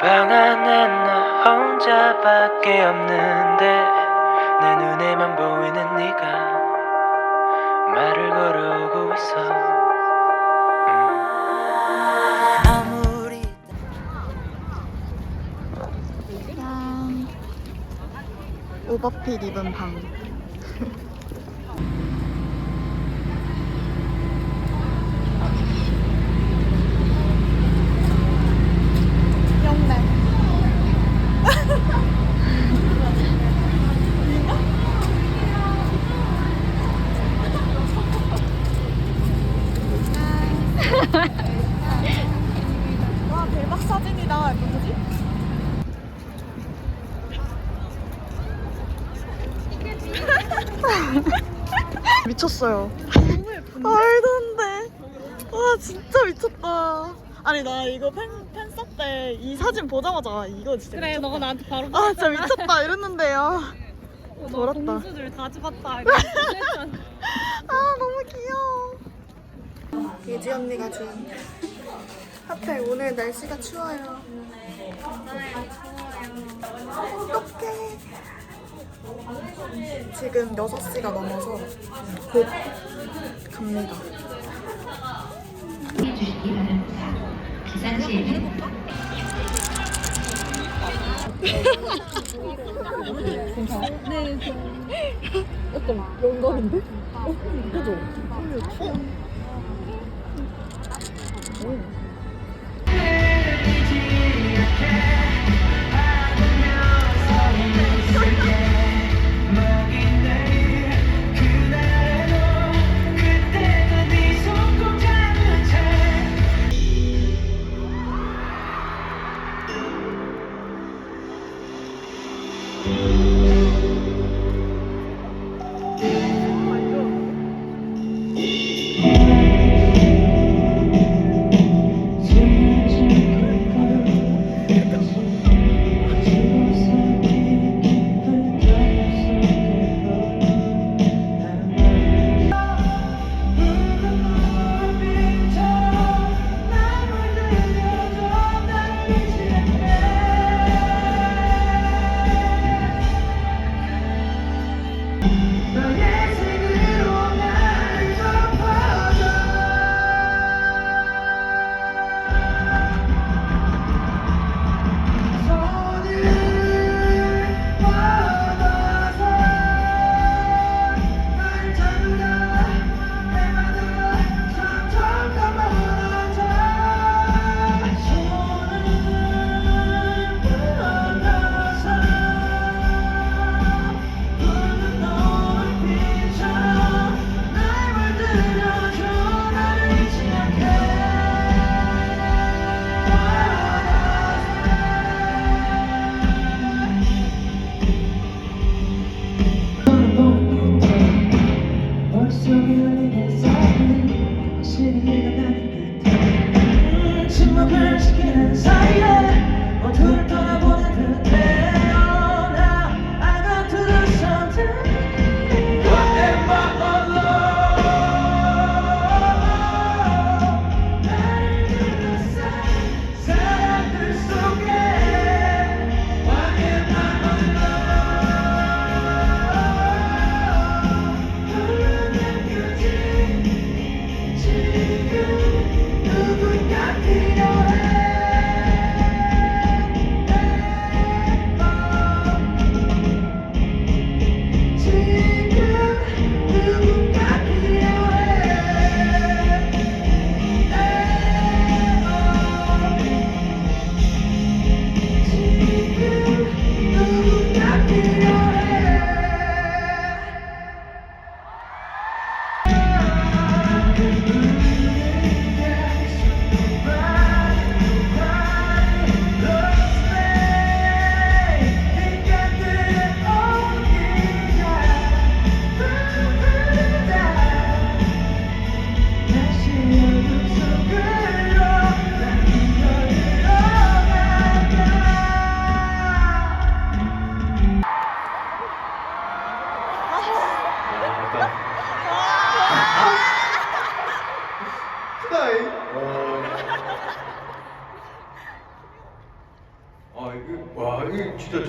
방 안에 너 혼자밖에 없는데 내 눈에만 보이는 네가 말을 걸어오고 있어 음. 아무리 짠. 오버핏 입은 방. 영래. 와 대박 사진이다. 이거 뭐지? 미쳤어요. 너무 예쁜데? 말도 안 돼. 와 진짜 미쳤다. 아니 나 이거 팬 팬서 때이 사진 보자마자 이거 진짜 그래 미쳤다. 너가 나한테 바로 아 진짜 미쳤다 이랬는데요. 너 돌았다. 공주들 다 집었다. 아 너무 귀여워. 예지 언니가 준 하필 오늘 날씨가 추워요. 어떡해. 지금 6시가 넘어서 곧 갑니다. 네, 네. 약간 영감인데? 어, 그죠?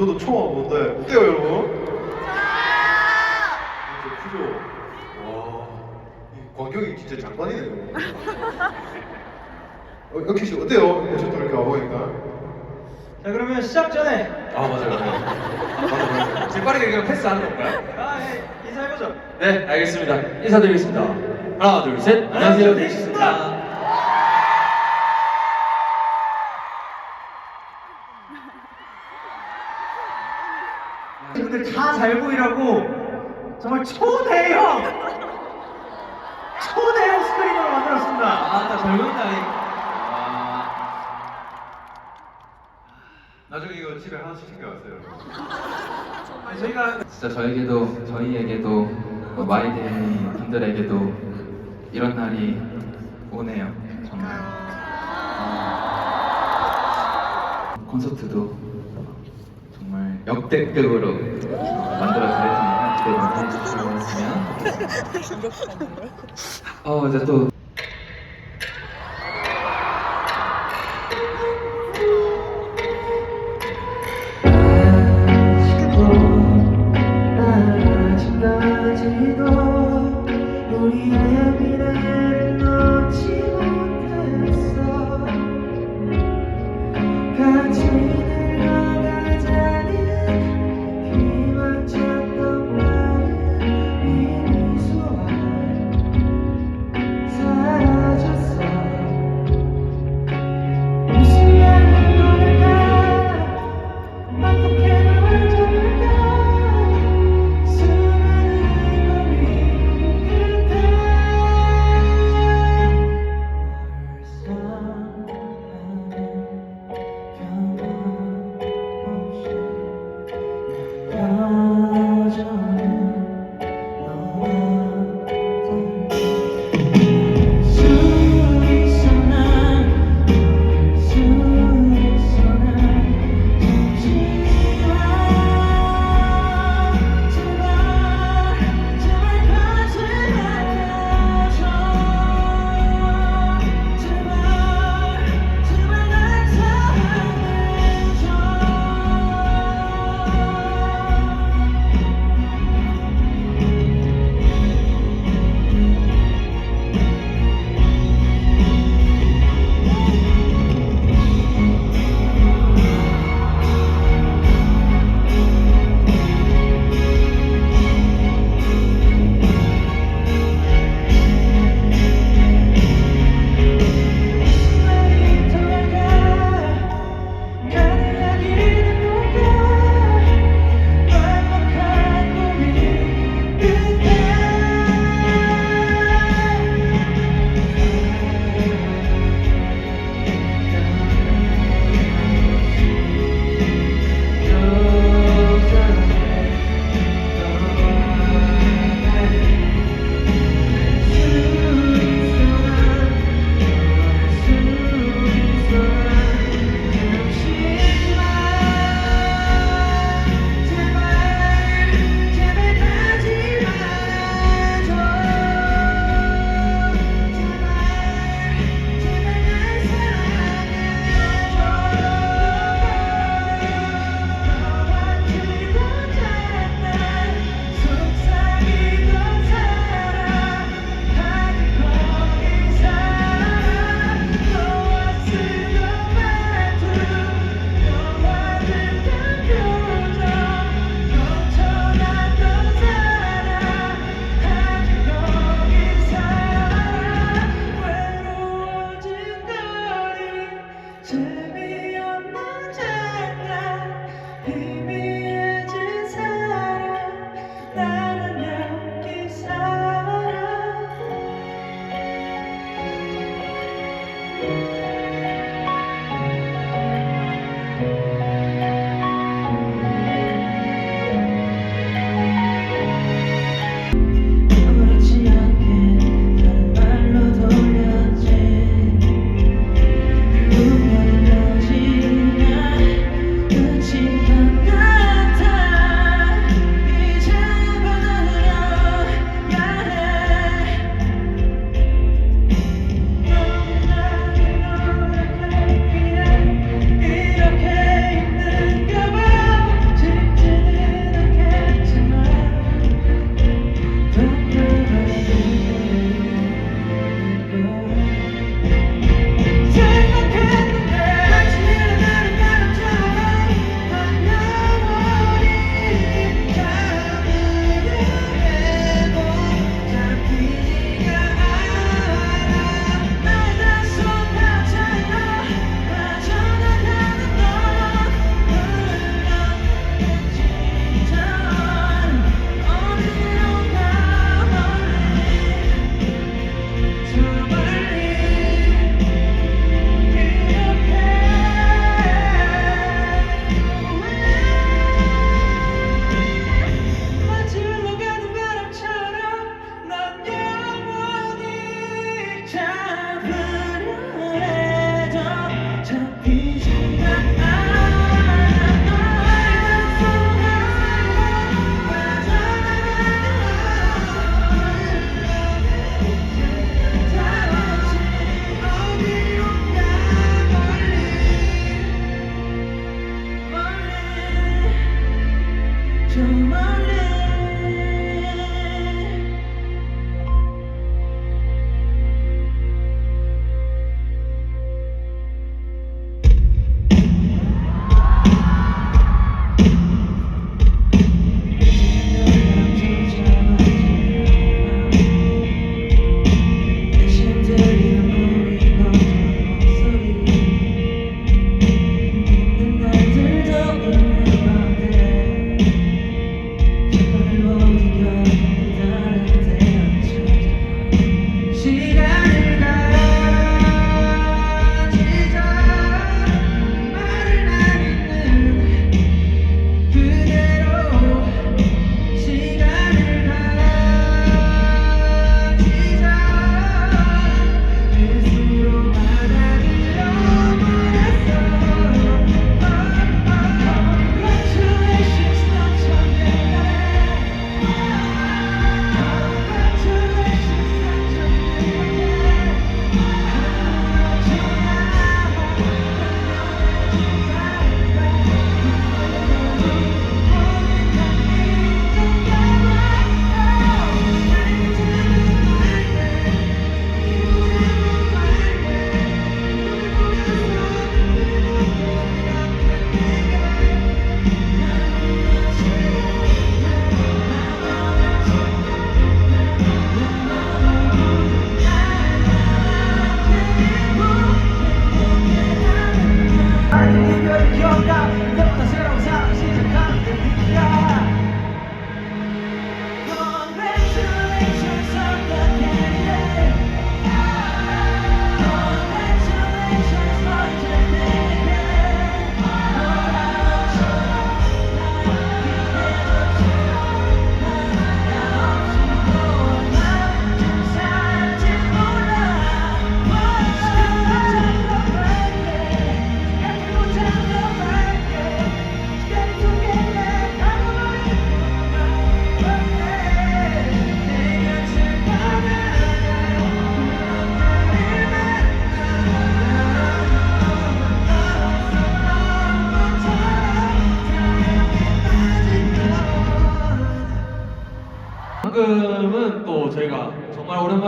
도 처음 와보는데 어때요 여러분? 진짜 크죠? 와, 이 광경이 진짜 장관이네요. 어, 씨 어때요? 어쨌든 이렇게 와보니까. 자 그러면 시작 전에 아 맞아요. 맞아요. 맞아요. 지금 빠르게 그냥 패스하는 건가요? 아 예, 인사해보죠 네 알겠습니다 인사드리겠습니다 하나 둘 셋 안녕하세요 데이식스입니다 분들 다 잘 보이라고 정말 초대형 초대형 스크린으로 만들었습니다. 아나 젊은다. 나중에 이거 집에 하나씩 챙겨왔어요. 저희가 진짜 저에게도 저희에게도 어, 마이데이 분들에게도 이런 날이 오네요 정말. 어, 콘서트도 역대급으로 만들어 드릴 테니까 기대 많이 해주셨으면. 좋겠습니다 어 이제 또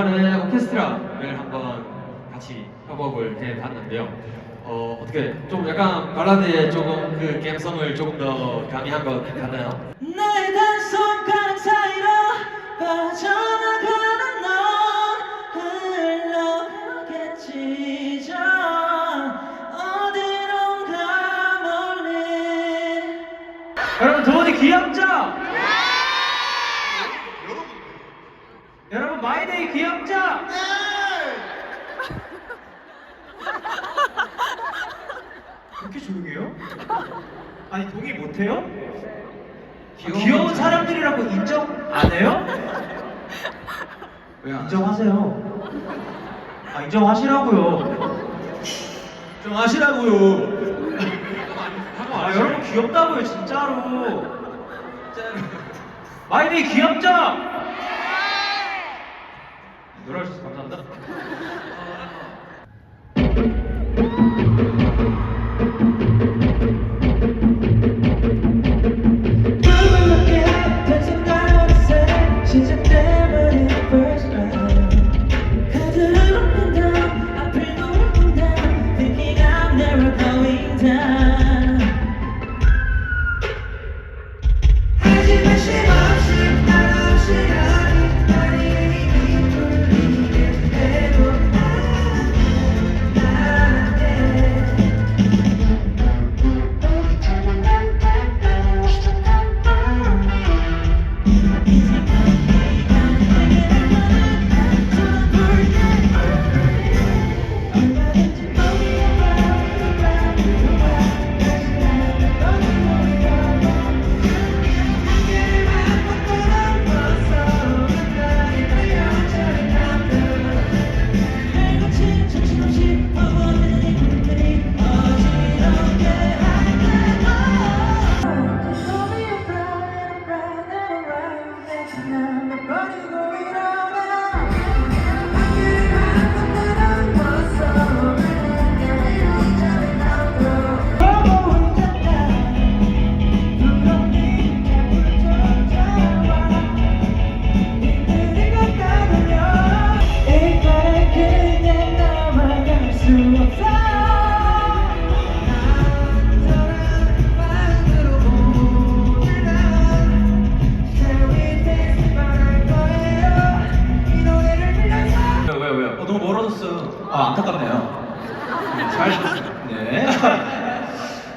오랜만에 오케스트라를 한번 같이 협업을 해봤는데요. 어, 어떻게 좀 약간 발라드에 조금 그 감성을 조금 더 가미한 것 같나요? 나의 단 손가락 사이로 빠져나가는 넌 흘러가겠지 저 어디론가 멀리 여러분 도원이 귀엽죠? 여러분 마이데이 귀엽죠? 그렇게 조용해요? 아니 동의 못해요? 귀여운 귀여운 사람들이라고 인정 안 해요? 왜안 인정하세요. 아 인정하시라고요. 인정하시라고요. 아 여러분 귀엽다고요 진짜로. 마이데이 귀엽죠? 놀아주셔서 감사합니다. 안타깝네요. 네, 잘 네.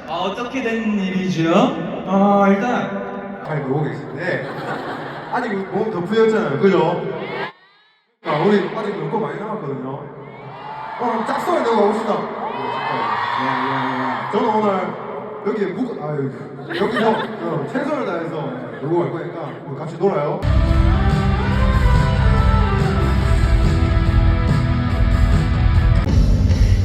아 어떻게 된 일이죠? 아 일단 잘 놀고 계신데 아직 몸더 풀렸잖아요 그죠? 아, 우리 아직 놀거 많이 남았거든요 어 그럼 짝성을 내고 가봅시다 예, 저는 오늘 여기 묵 아유 여기서 어, 최선을 다해서 놀고 갈 거니까 우리 같이 놀아요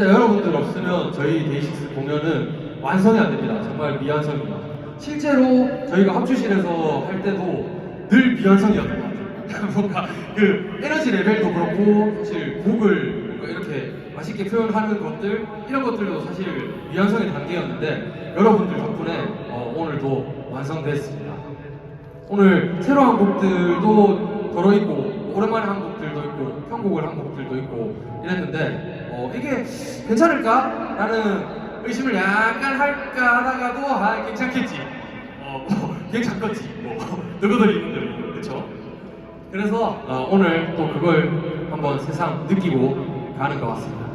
진짜 여러분들 없으면 저희 데이식스 공연은 완성이 안 됩니다. 정말 미완성입니다. 실제로 저희가 합주실에서 할 때도 늘 미완성이었던 것 같아요. 뭔가 그 에너지 레벨도 그렇고 사실 곡을 이렇게 맛있게 표현하는 것들 이런 것들도 사실 미완성의 단계였는데 여러분들 덕분에 어, 오늘도 완성됐습니다. 오늘 새로 한 곡들도 들어있고 오랜만에 한 곡들도 있고 편곡을 한 곡들도 있고 이랬는데 어, 이게 괜찮을까? 라는 의심을 약간 할까 하다가도 아 괜찮겠지 어, 뭐, 괜찮겠지 뭐 누구들 있는들 그쵸? 그래서 어, 오늘 또 그걸 한번 세상 느끼고 가는 것 같습니다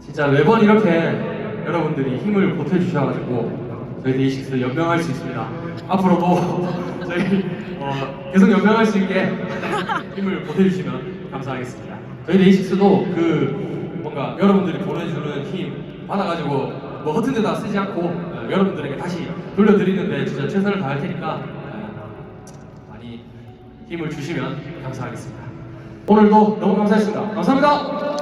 진짜 매번 이렇게 여러분들이 힘을 보태주셔가지고 저희 데이식스 연명할 수 있습니다. 앞으로도 저희 어, 계속 연명할 수 있게 힘을 보태주시면 감사하겠습니다. 저희 데이식스도 그 뭔가 여러분들이 보내주는 힘 받아가지고 뭐 허튼 데다 쓰지 않고 어, 여러분들에게 다시 돌려드리는데 진짜 최선을 다할 테니까 어, 많이 힘을 주시면 감사하겠습니다. 오늘도 너무 감사했습니다. 감사합니다.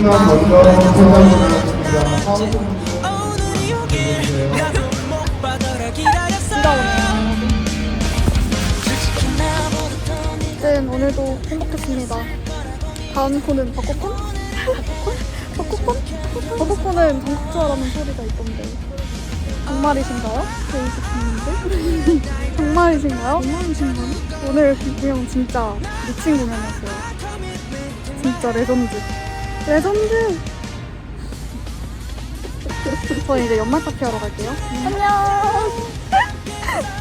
우리가 먼저 돌아보겠습니다. 오늘도 행복했습니다. 다음 코는 버거콘? 버거콘? 버거콘은 전국주화라는 소리가 있던데 정말이신가요? 제이스키님들? 정말이신가요? 정말이신가요? 오늘 그냥 진짜 미친 공연이었어요. 진짜 레전드. 네, 레전드. 저 이제 연말 파티 하러 갈게요. 안녕.